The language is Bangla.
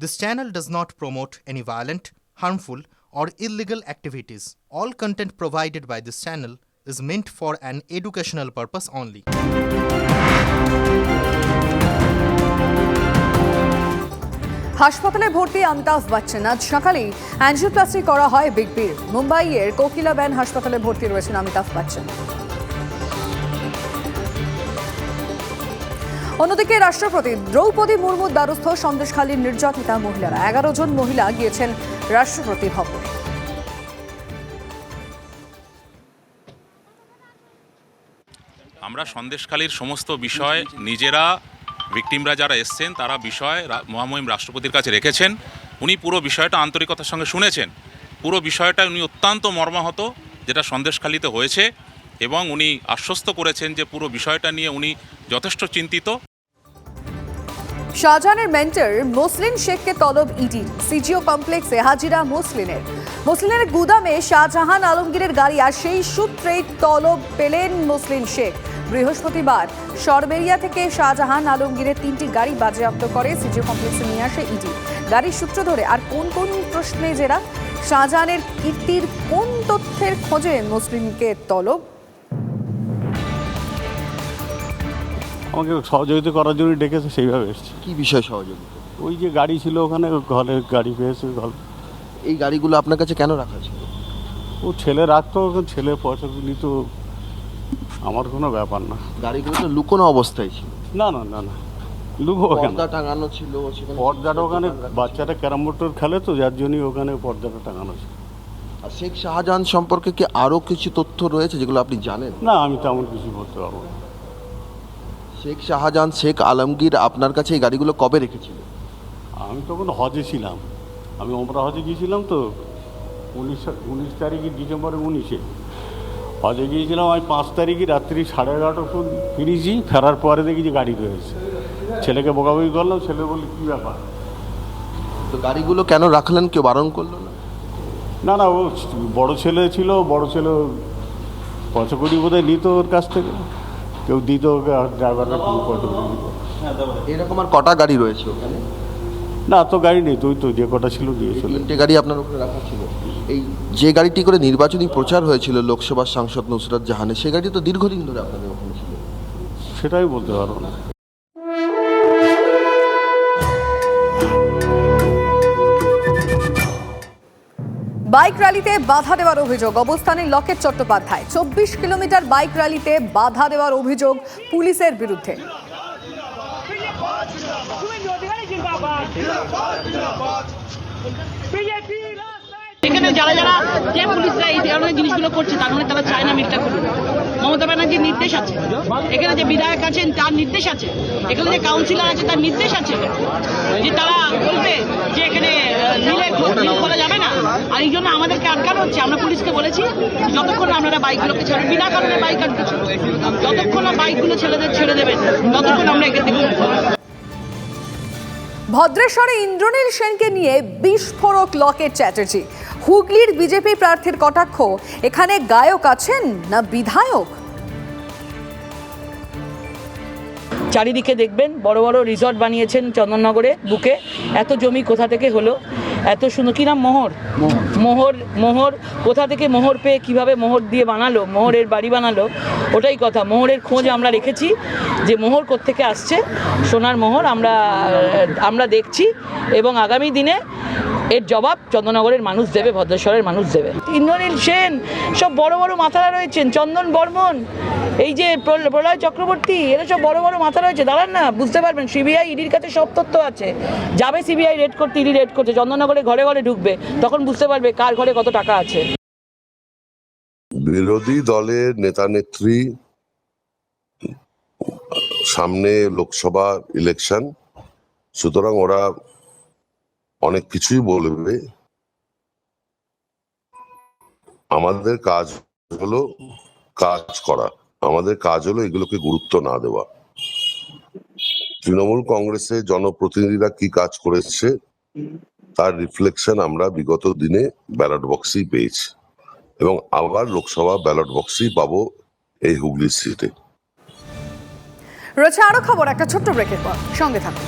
This channel does not promote any violent, harmful, or illegal activities. All content provided by this channel is meant for an educational purpose only. হাসপাতালে ভর্তি অমিতাভ বচ্চন আজ সকালেই অ্যাঞ্জিওপ্লাস্টি করা হয় বিগ বির মুম্বাইয়ের কোকিলা ব্যান হাসপাতালে ভর্তি রয়েছেন অমিতাভ বচ্চন অন্যদিকে রাষ্ট্রপতি দ্রৌপদী মুর্মুর দ্বারস্থ সন্দেশখালীর নির্যাতিতা মহিলারা। এগারো জন মহিলা গিয়েছেন রাষ্ট্রপতি ভবনে। আমরা সন্দেশখালীর সমস্ত বিষয় নিজেরা ভিকটিমরা যারা এসছেন, তারা বিষয় মহামহিম রাষ্ট্রপতির কাছে রেখেছেন। উনি পুরো বিষয়টা আন্তরিকতার সঙ্গে শুনেছেন। পুরো বিষয়টা উনি অত্যন্ত মর্মাহত, যেটা সন্দেশখালীতে হয়েছে এবং উনি আশ্বস্ত করেছেন যে পুরো বিষয়টা নিয়ে উনি যথেষ্ট চিন্তিত। শাহজাহানের মেন্টর মুসলিন শেখকে তলব ইডির সিজিও কমপ্লেক্সে হাজিরা মুসলিনের মুসলিনের গুদামে শাহজাহান আলমগীরের গাড়ি আর সেই সূত্রেই তলব পেলেন মুসলিন শেখ। বৃহস্পতিবার সরবেরিয়া থেকে শাহজাহান আলমগীরের তিনটি গাড়ি বাজেয়াপ্ত করে সিজিও কমপ্লেক্সে নিয়ে আসে ইডি গাড়ির সূত্র ধরে আর কোন কোন প্রশ্নে জেরা? শাহজাহানের কীর্তির কোন তথ্যের খোঁজে মুসলিমকে তলব আমাকে সহযোগিতা করার জন্য ডেকেছে সেইভাবে এসছে। কি বিষয় সহযোগিতা? ওই যে গাড়ি ছিল ওখানে ঘরের গাড়ি পেয়েছে ঘর। এই গাড়িগুলো আপনার কাছে কেন রাখা ছিল? ও ছেলে রাখতো ছেলে পয়সা নিত আমার কোনো ব্যাপার না। গাড়িগুলো তো লুকোনো অবস্থায় ছিল। না না না না লুকো পর্দা টাঙানো ছিল পর্দাটা ওখানে বাচ্চাটা ক্যারাম বোর্ড খেলে তো যার জন্যই ওখানে পর্দাটা টাঙানো ছিল। আর শেখ শাহজাহান সম্পর্কে কি আরও কিছু তথ্য রয়েছে যেগুলো আপনি জানেন? না আমি তেমন কিছু বলতে পারব না। শেখ শাহজাহান শেখ আলমগীর আপনার কাছে এই গাড়িগুলো কবে রেখেছিল? আমি তখন হজে ছিলাম। আমি ওমরা হজে গিয়েছিলাম তো উনিশ উনিশ তারিখে ডিসেম্বরে উনিশে। হজে গিয়েছিলাম আমি পাঁচ তারিখে রাত্রি সাড়ে এগারোটার সময় ফিরেছি ফেরার পরে দেখি যে গাড়ি রয়েছে। ছেলেকে বকাবকি করলাম ছেলে বলল কী ব্যাপার? তো গাড়িগুলো কেন রাখলেন কেউ বারণ করল না? না না ও বড় ছেলে ছিল বড় ছেলে পয়সা বোধহয় নিত ওর কাছ থেকে। কেউ দিত ড্রাইভাররা ফোন করে দিত এরকম আর কটা গাড়ি রয়েছে ওখানে? না তো গাড়ি নেই তুই তো যে কটা ছিল দিয়ে চলে। তিনটে গাড়ি আপনার ওখানে রাখা ছিল। এই যে গাড়িটি করে নির্বাচনী প্রচার হয়েছিল লোকসভার সাংসদ নুসরাত জাহানে সেই গাড়ি তো দীর্ঘদিন ধরে আপনাদের ওখানে ছিল। সেটাই বলতে পারব না। বাইক র্যালিতে বাধা দেওয়ার অভিযোগ। অবস্থানে লকেট চট্টোপাধ্যায়। চব্বিশ কিলোমিটার বাইক র্যালিতে বাধা দেওয়ার অভিযোগ পুলিশের বিরুদ্ধে। এখানে যারা যারা যে পুলিশরা এই ধরনের জিনিসগুলো করছে, তার মানে তারা চায় না মিথ্যা করুন মমতা ব্যানার্জির নির্দেশ আছে। এখানে যে বিধায়ক আছেন, তার নির্দেশ আছে। এখানে যে কাউন্সিলর আছে, তার নির্দেশ আছে। যে তারা বলবে যে এখানে নিলে করা যাবে না। আর এই জন্য আমাদেরকে আটকানো হচ্ছে। আমরা পুলিশকে বলেছি যতক্ষণ আপনারা বাইকগুলোকে ছাড়বেন, বিনা কারণে বাইক আটকেছে যতক্ষণ না বাইকগুলো ছেলেদের ছেড়ে দেবেন, ততক্ষণ আমরা এখান থেকে ভদ্রেশ্বরে ইন্দ্রনীল সেনকে নিয়ে বিস্ফোরক লকেট চ্যাটার্জি। হুগলির বিজেপি প্রার্থীর কটাক্ষ? এখানে গায়ক আছেন না বিধায়ক? চারিদিকে দেখবেন বড় বড় রিসর্ট বানিয়েছেন চন্দননগরে, বুকে। এত জমি কোথা থেকে হলো? এত সুন্দর, কি নাম মোহর? মোহর মোহর, কোথা থেকে মোহর পেয়ে কীভাবে মোহর দিয়ে বানালো, মোহরের বাড়ি বানালো, ওটাই কথা। মোহরের খোঁজ আমরা রেখেছি যে মোহর কোত্থেকে আসছে, সোনার মোহর আমরা আমরা দেখছি এবং আগামী দিনে এর জবাব চন্দননগরের মানুষ দেবে ভদ্রেশ্বরের মানুষ দেবে। ইন্দ্রনীল সেন সব বড় বড় মাথারা রয়েছেন চন্দন বর্মন এই যে প্রলয় চক্রবর্তী এরা সব বড় বড় মাথা রয়েছে দাঁড়ান না বুঝতে পারবেন সিবিআই ইডির কাছে সব তথ্য আছে। যাবে সিবিআই রেড করতে ইডি রেড করতে চন্দননগরে ঘরে ঘরে ঢুকবে তখন বুঝতে পারবে কার ঘরে কত টাকা আছে। বিরোধী দলের নেতা নেত্রী সামনে লোকসভা ইলেকশন সুতরাং ওরা অনেক কিছুই বলবে। আমাদের কাজ হলো কাজ করা। আমাদের কাজ হলো এগুলোকে গুরুত্ব না দেওয়া। তৃণমূল কংগ্রেসের জনপ্রতিনিধিরা কি কাজ করেছে, তার রিফ্লেকশন আমরা বিগত দিনে ব্যালট বক্সেই পেয়েছি। এবং আবার লোকসভা ব্যালট বক্সেই পাবো এই হুগলি সিটে রয়েছে আরও খবর, একটা ছোট্ট ব্রেকের পর। সঙ্গে থাকুন।